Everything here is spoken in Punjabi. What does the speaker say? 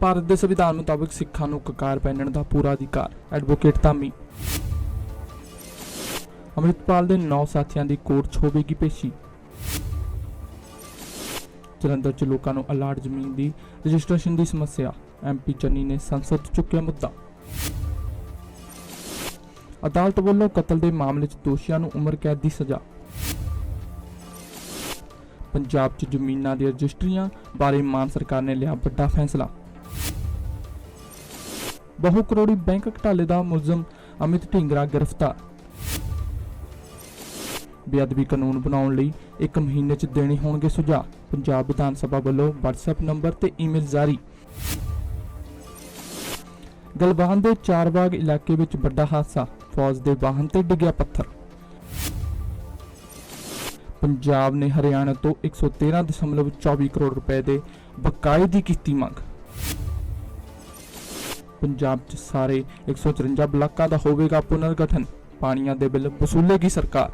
ਭਾਰਤ ਦੇ ਸੰਵਿਧਾਨ ਮੁਤਾਬਕ ਸਿੱਖਾਂ ਨੂੰ ਕਕਾਰ ਪਹਿਨਣ ਦਾ ਪੂਰਾ ਅਧਿਕਾਰ। ਐਡਵੋਕੇਟ ਧਾਮੀ। ਅੰਮ੍ਰਿਤਪਾਲ ਦੇ 9 ਸਾਥੀਆਂ ਦੀ ਕੋਰਟ 'ਚ ਹੋਵੇਗੀ ਪੇਸ਼ੀ। ਜਲੰਧਰ 'ਚ ਲੋਕਾਂ ਨੂੰ ਅਲਾਟ ਜ਼ਮੀਨ ਦੀ ਰਜਿਸਟ੍ਰੇਸ਼ਨ ਦੀ ਸਮੱਸਿਆ। ਐਮਪੀ ਚੰਨੀ ਨੇ ਸੰਸਦ 'ਚ ਚੁੱਕਿਆ ਮੁੱਦਾ। ਅਦਾਲਤ ਵੱਲੋਂ ਕਤਲ ਦੇ ਮਾਮਲੇ 'ਚ ਦੋਸ਼ੀਆਂ ਨੂੰ ਉਮਰ ਕੈਦ ਦੀ ਸਜ਼ਾ। ਪੰਜਾਬ 'ਚ ਜ਼ਮੀਨਾਂ ਦੀਆਂ ਰਜਿਸਟਰੀਆਂ ਬਾਰੇ ਮਾਨ ਸਰਕਾਰ ਨੇ ਲਿਆ ਵੱਡਾ ਫੈਸਲਾ। ਬਹੁ ਕਰੋੜੀ ਬੈਂਕ ਘਟਾਲੇ ਦਾ ਮੁਲਜ਼ਮ ਅਮਿਤ ਢਿੰਗਰਾ ਗ੍ਰਿਫਤਾਰ। ਬੇਅਦਬੀ ਕਾਨੂੰਨ ਬਣਾਉਣ ਲਈ 1 ਮਹੀਨੇ 'ਚ ਦੇਣੇ ਹੋਣਗੇ ਸੁਝਾਅ। ਪੰਜਾਬ ਵਿਧਾਨ ਸਭਾ ਵੱਲੋਂ WhatsApp ਨੰਬਰ ਤੇ ਈਮੇਲ ਜਾਰੀ। ਗਲਵਾਨ ਦੇ ਚਾਰਬਾਗ ਇਲਾਕੇ ਵਿੱਚ ਵੱਡਾ ਹਾਦਸਾ। ਫੌਜ ਦੇ ਵਾਹਨ ਤੇ ਡਿੱਗਿਆ ਪੱਥਰ। ਪੰਜਾਬ ਨੇ ਹਰਿਆਣਾ ਤੋਂ 113.24 ਕਰੋੜ ਰੁਪਏ ਦੇ ਬਕਾਏ ਦੀ ਕੀਤੀ ਮੰਗ। ਪੰਜਾਬ 'ਚ ਸਾਰੇ 154 ਬਲਾਕਾਂ ਦਾ ਹੋਵੇਗਾ ਪੁਨਰਗਠਨ। ਪਾਣੀਆਂ ਦੇ ਬਿੱਲ ਵਸੂਲੇਗੀ ਸਰਕਾਰ।